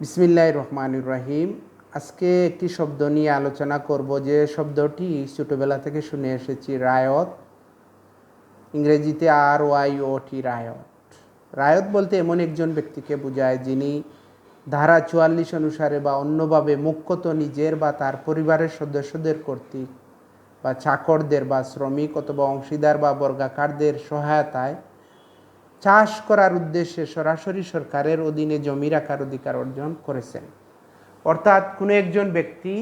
বিসমিল্লাহ রহমানুর রাহিম। আজকে একটি শব্দ নিয়ে আলোচনা করব যে শব্দটি ছোটোবেলা থেকে শুনে এসেছি, রায়ত। ইংরেজিতে আর ওয়াই ও টি রায়ত। রায়ত বলতে এমন একজন ব্যক্তিকে বোঝায় যিনি ধারা চুয়াল্লিশ অনুসারে বা অন্যভাবে মুখ্যত নিজের বা তার পরিবারের সদস্যদের কর্তৃক বা চাকরদের বা শ্রমিক অথবা অংশীদার বা বর্গাকারদের সহায়তায় চাষ করার উদ্দেশ্যে সরাসরি সরকারের অধীনে জমি রাখার অধিকার অর্জন করেছেন। অর্থাৎ কোনো একজন ব্যক্তি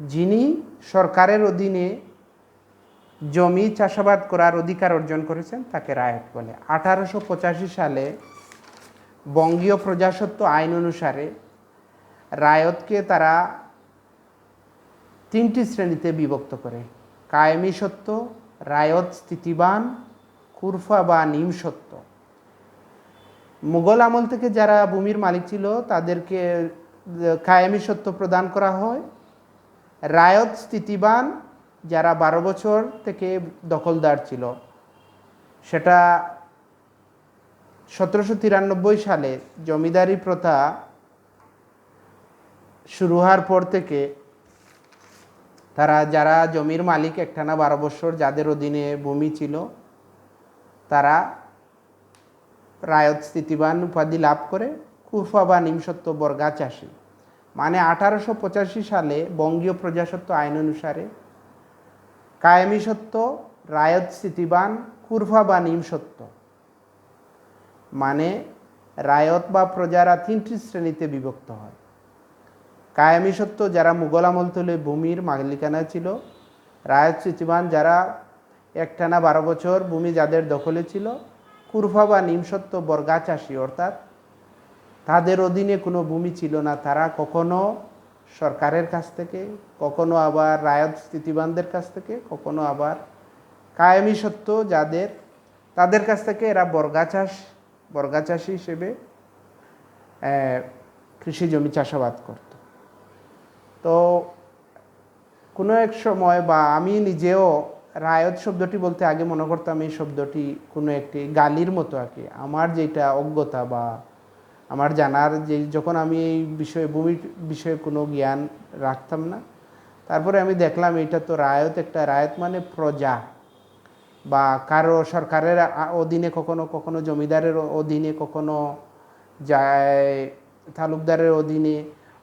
যিনি সরকারের অধীনে জমি চাষাবাদ করার অধিকার অর্জন করেছেন, তাকে রায়ত বলে। আঠারোশো পঁচাশি সালে বঙ্গীয় প্রজাসত্ব আইন অনুসারে রায়তকে তারা তিনটি শ্রেণীতে বিভক্ত করে। কায়েমি সত্য রায়ত স্থিতিবান, কুরফা বা নিম সত্য মুঘল আমল থেকে যারা ভূমির মালিক ছিল, তাদেরকে কায়েমি সত্য প্রদান করা হয়। রায়ত স্থিতিবান, যারা বারো বছর থেকে দখলদার ছিল। সেটা সতেরোশো তিরানব্বই সালে জমিদারি প্রথা শুরু হওয়ার পর থেকে তারা, যারা জমির মালিক একটানা বারো বছর, যাদের অধীনে ভূমি ছিল, তারা রায়ত স্থিতিবান উপাধি লাভ করে কুফা বা নিমসত্ব বর্গা চাষি। মানে আঠারোশো পঁচাশি সালে বঙ্গীয় প্রজাসত্ব আইন অনুসারে কায়েমি সত্য রায়ত স্থিতিবান কুরফা বা নিমসত্ব। মানে রায়ত বা প্রজারা তিনটি শ্রেণীতে বিভক্ত হয়। কায়েমি সত্য যারা মুঘল আমল তুলে ভূমির মালিকানা ছিল রায়ত স্থিতিবান যারা একটানা বারো বছর ভূমি যাদের দখলে ছিল কুরফা বা নিমসত্ব বর্গা চাষি অর্থাৎ তাদের অধীনে কোনো ভূমি ছিল না। তারা কখনো সরকারের কাছ থেকে, কখনো আবার রায়ত স্থিতিবানদের কাছ থেকে, কখনো আবার কায়েমি সত্য যাদের, তাদের কাছ থেকে এরা বর্গা চাষ বর্গা চাষি হিসেবে কৃষি জমি চাষাবাদ করত। তো কোনো এক সময় বা আমি নিজেও রায়ত শব্দটি বলতে আগে মনে করতাম এই শব্দটি কোনো একটি গালির মতো আর কি। আমার যেটা অজ্ঞতা বা আমার জানার যে যখন আমি এই বিষয়ে, ভূমির বিষয়ে কোনো জ্ঞান রাখতাম না, তারপরে আমি দেখলাম এটা তো রায়ত একটা, রায়ত মানে প্রজা বা কারও সরকারের অধীনে কখনো কখনো জমিদারের অধীনে, কখনো যায় তালুকদারের অধীনে।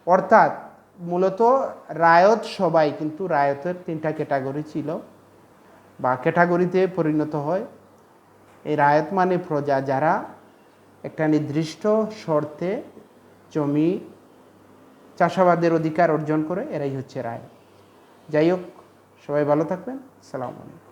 অর্থাৎ মূলত রায়ত সবাই, কিন্তু রায়তের তিনটা ক্যাটাগরি ছিল। বা ক্যাটাগরিতে পরিণত হয়। এই রায়ত মানে প্রজা যারা একটা নির্দিষ্ট শর্তে জমি চাষাবাদের অধিকার অর্জন করে, এরাই হচ্ছে রায়। যাই হোক, সবাই ভালো থাকবেন। সালাম আলাইকুম।